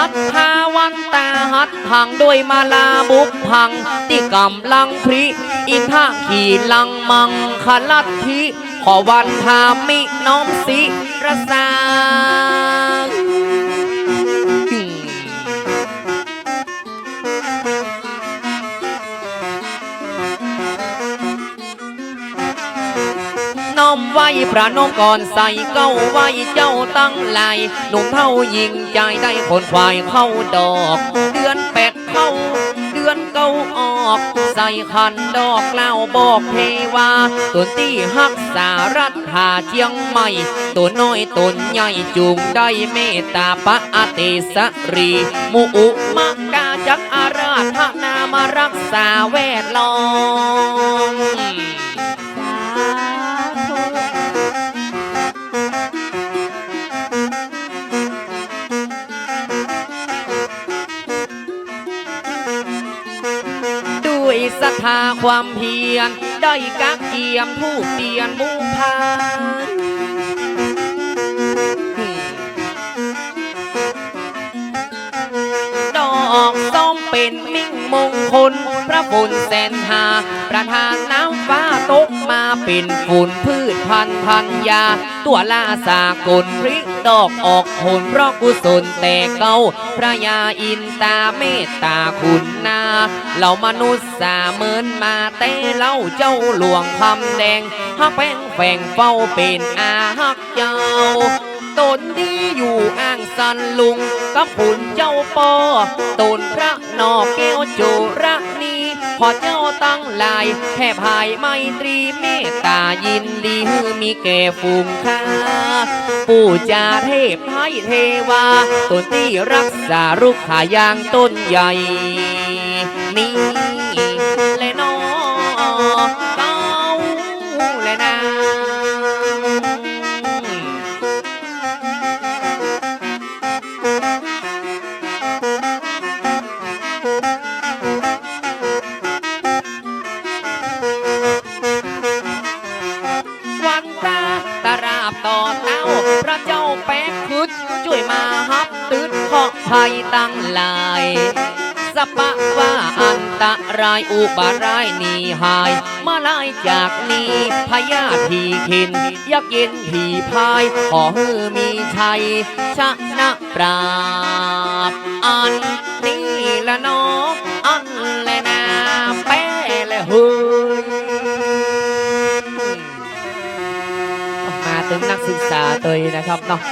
สัทธาวันตาหัดพังด้วยมาลาบุกพังที่กำลังพริอินทาขี่ลังมังคลัดทิขอวันพามิน้อมสิระสา น้อมไว้พระนมก่อนใส่เก้าไว้เจ้าตั้งไหลหนุ่มเท่ายิงใจได้คนควายเข้าดอก เดือนแปดเข้า เดือนเก้าออก ใส่ขันดอกเล่าบอกเทวาตัวตี้ฮักษารัฐหาเชียงใหม่ ตัวน้อยตนใหญ่จูงได้เมตตาปะอาเตสรี มุอุมกาจักอาราธนามารักษาแว รัทธาความเพียรได้กักเกียมผู้เปลี่ยนมูพานดอกส้มเป็นมิ่งมงคล พระบุญแสนหา ประทานน้ำฟ้าตกมาเป็นฝุ่นพืชพันพันยา ตัวลาสากลพริกดอกออกผลเพราะกุศลแต่เก้าพระยาอินตาเมตตาคุณนาเหล่ามนุษย์สาเมินมาแต่เล่าเจ้าหลวงคำแดงฮักแป้งแฝงเฝ้าเป็นอาฮักเจ้าตนดีอยู่อ้างสันลุงกับขุนเจ้าปอตนพระนอกแก้วโจระนีขอเจ้าตั้งลายแผ่ภายไมตรีเมตตายินดีฮือมีแก่ฝูงค้าปู่จาเทพไทยเทวาตนที่รักษารุกขายางต้นใหญ่นี่ ดขอกภัยตั้งหลายสปะว่าอันตรายอุบารายหนีหาย มาลายจากนี้พยาทีขิน ยักเย็นผีพาย ขอฮือมีชัย ชนะปราบ อันนี้ละนออันละนาแป้ละเฮ้ยมาถึงนักศึกษาตัวนะครับเนาะ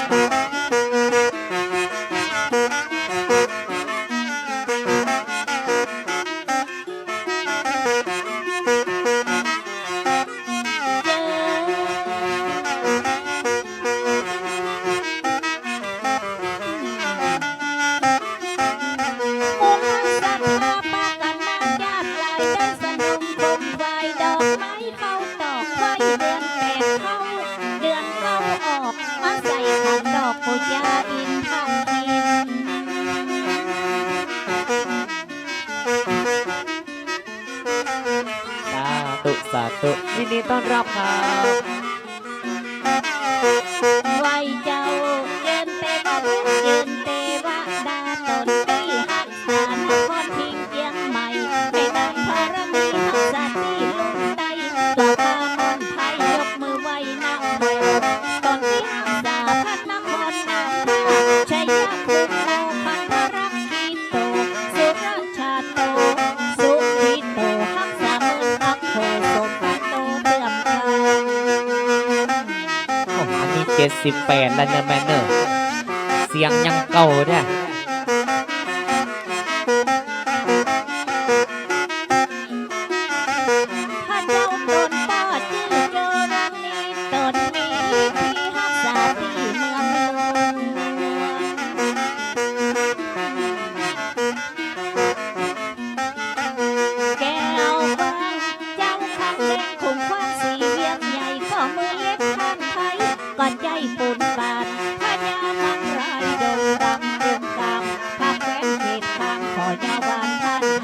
สาธุสาธุยินดีต้อนรับครับ 78ลันเนอร์แมนเนอร์เสียงยังเก่าเนี่ย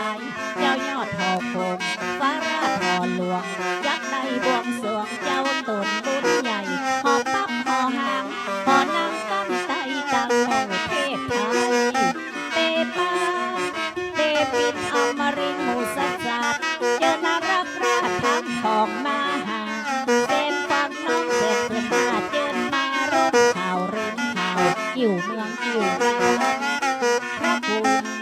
ายเจ้ายอดทองคงฟ้าราทอรหลวง ยักษ์ในบวงสวงเจ้าตนบุญใหญ่หอปั๊บหอหางหอนางกำไตดังองเทพไทยเตปาเตปินเอามารินหมูสัจจเจอนารักราทางของมาหาเป็นฟังน้องเดินพื่อนมาเจินมารถข่าวเร่งข่าวกิ่วเมืองกิ่วราพระคุณ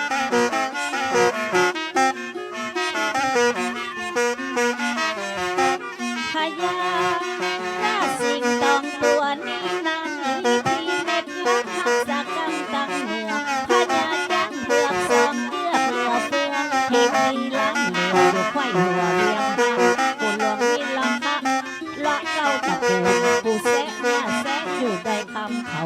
ไม่ล้างเหนียวอยู่ไขว้หัวเรียงหันกูหลวงมีลำคะละเก้าตะปูปูแซะหน้าแซะอยู่ได้คำเขา